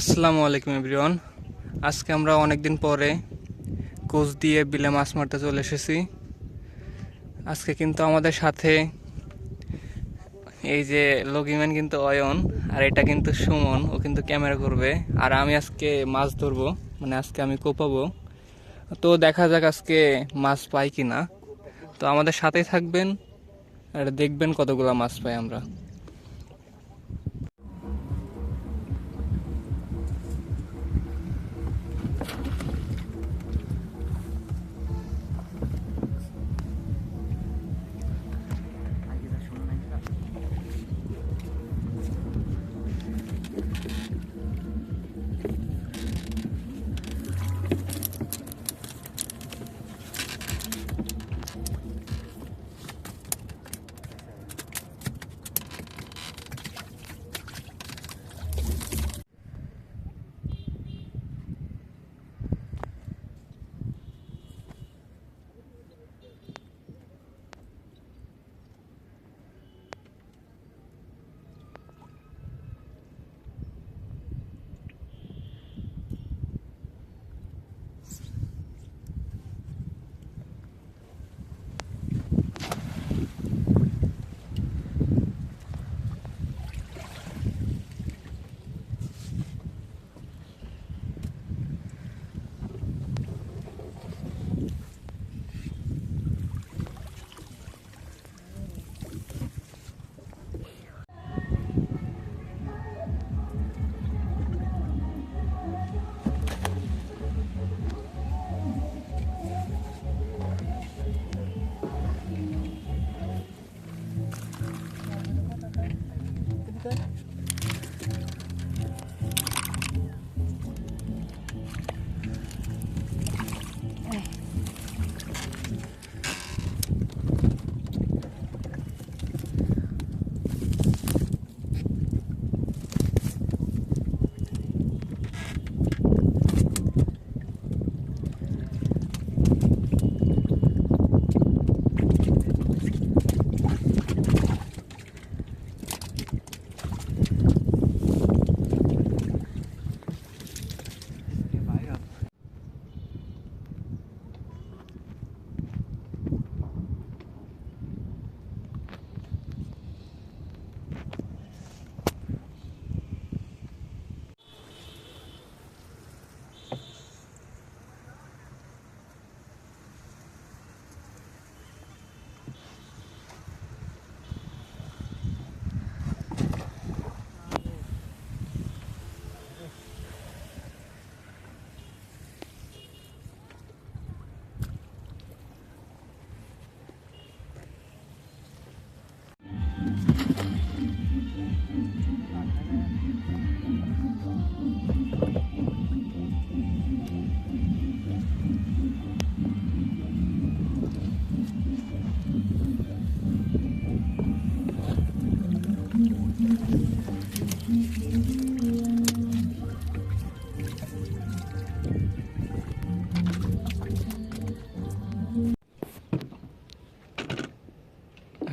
আসসালামু আলাইকুম এভরিওয়ান। আজকে আমরা অনেক দিন পরে কোচ দিয়ে বিলে মাছ মারতে চলে এসেছি। আজকে কিন্তু আমাদের সাথে এই যে লগিম্যান কিন্তু অয়ন, আর এটা কিন্তু সুমন, ও কিন্তু ক্যামেরা করবে। আর আমি আজকে মাছ ধরবো মানে আজকে আমি কোপাবো। তো দেখা যাক আজকে মাছ পাই কি না তো আমাদের সাথেই থাকবেন, আর দেখবেন কতগুলো মাছ পাই আমরা।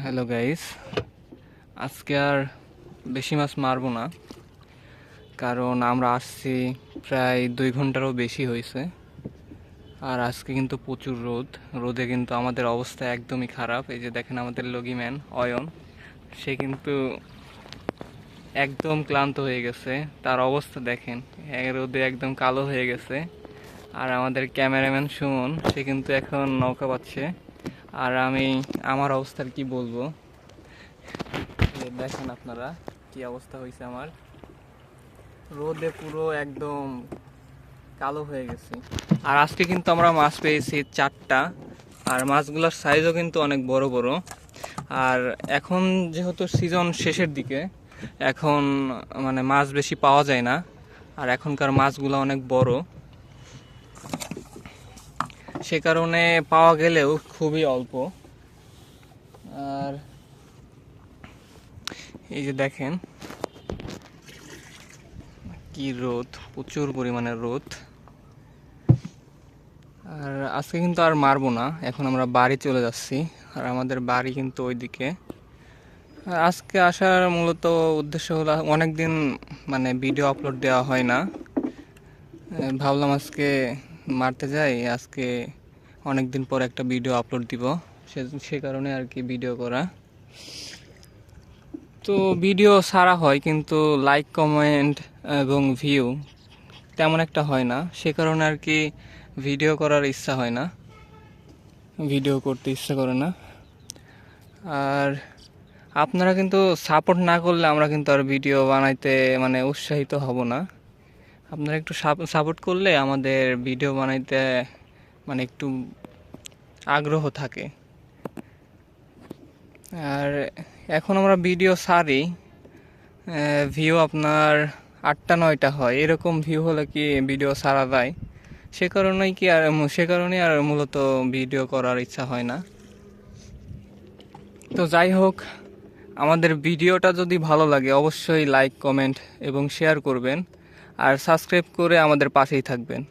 হ্যালো গাইস আজকে আর বেশি মাছ মারবো না, কারণ আমরা আসছি প্রায় দুই ঘন্টারও বেশি হয়েছে। আর আজকে কিন্তু প্রচুর রোদ। রোদে কিন্তু আমাদের অবস্থা একদমই খারাপ। এই যে দেখেন আমাদের লগিম্যান অয়ন, সে কিন্তু একদম ক্লান্ত হয়ে গেছে। তার অবস্থা দেখেন রোদে একদম কালো হয়ে গেছে। আর আমাদের ক্যামেরাম্যান সুমন, সে কিন্তু এখন নৌকা পাচ্ছে। আর আমি আমার অবস্থার কি বলব? দেখেন আপনারা কি অবস্থা হয়েছে আমার। রোদে পুরো একদম কালো হয়ে গেছে। আর আজকে কিন্তু আমরা মাছ পেয়েছি চারটা। আর মাছগুলোর সাইজও কিন্তু অনেক বড় বড়। আর এখন যেহেতু সিজন শেষের দিকে, এখন মানে মাছ বেশি পাওয়া যায় না। আর এখনকার মাছগুলো অনেক বড়। সে কারণে পাওয়া গেলেও খুবই অল্প। আর এই যে দেখেন, কি রোদ, প্রচুর পরিমাণে রোদ। আর আজকে কিন্তু আর মারবো না, এখন আমরা বাড়ি চলে যাচ্ছি। আর আমাদের বাড়ি কিন্তু ওইদিকে। আজকে আসার মূলত উদ্দেশ্য হলো অনেক দিন মানে ভিডিও আপলোড দেওয়া হয় না। ভাবলাম আজকে মারতে যাই, আজকে অনেক দিন পর একটা ভিডিও আপলোড দিব। সে সে কারণে আর কি ভিডিও করা। তো ভিডিও সারা হয়, কিন্তু লাইক কমেন্ট এবং ভিউ তেমন একটা হয় না। সে কারণে আর কি ভিডিও করার ইচ্ছা হয় না। ভিডিও করতে ইচ্ছা করে না। আর আপনারা কিন্তু সাপোর্ট না করলে আমরা কিন্তু আর ভিডিও বানাইতে মানে উৎসাহিত হব না। আপনারা একটু সাপোর্ট করলে আমাদের ভিডিও বানাইতে মানে একটু আগ্রহ থাকে। আর এখন আমরা ভিডিও সারি ভিউ আপনার আটটা, নয়টা হয়। এরকম ভিউ হলে কি ভিডিও সারা যায়? সে কারণেই কি আর, সে কারণেই আর মূলত ভিডিও করার ইচ্ছা হয় না। তো যাই হোক, আমাদের ভিডিওটা যদি ভালো লাগে, অবশ্যই লাইক কমেন্ট এবং শেয়ার করবেন। আর সাবস্ক্রাইব করে আমাদের পাশেই থাকবেন।